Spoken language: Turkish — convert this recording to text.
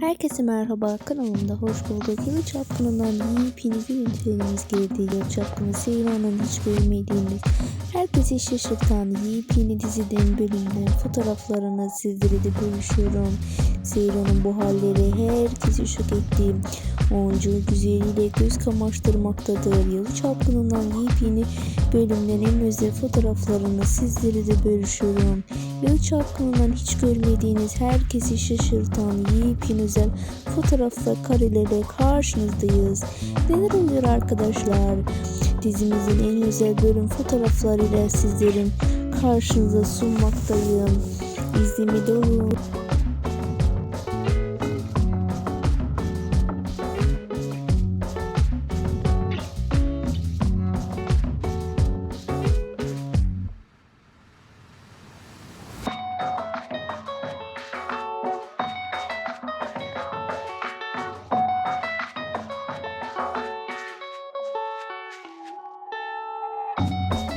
Herkese merhaba kanalımda hoş bulduk. Yılı çapkınından yepyeni görüntülerimiz geldi. Yılı çapkını Seyran'ın hiç görmediğimiz, herkesi şaşırtan yepyeni diziden bölümden fotoğraflarını sizlere de bölüşüyorum. Seyran'ın bu halleri herkesi şok etti. Oyuncu güzeliyle göz kamaştırmaktadır. Yılı çapkınından yepyeni bölümden en özel fotoğraflarını sizlere de bölüşüyorum. Yıl çapkınından hiç görmediğiniz herkesi şaşırtan yepyeni özel fotoğrafla karelerle karşınızdayız. Neler oluyor arkadaşlar? Dizimizin en özel bölüm fotoğraflarıyla sizlerin karşınıza sunmaktayım. İzlemede olun. Bye.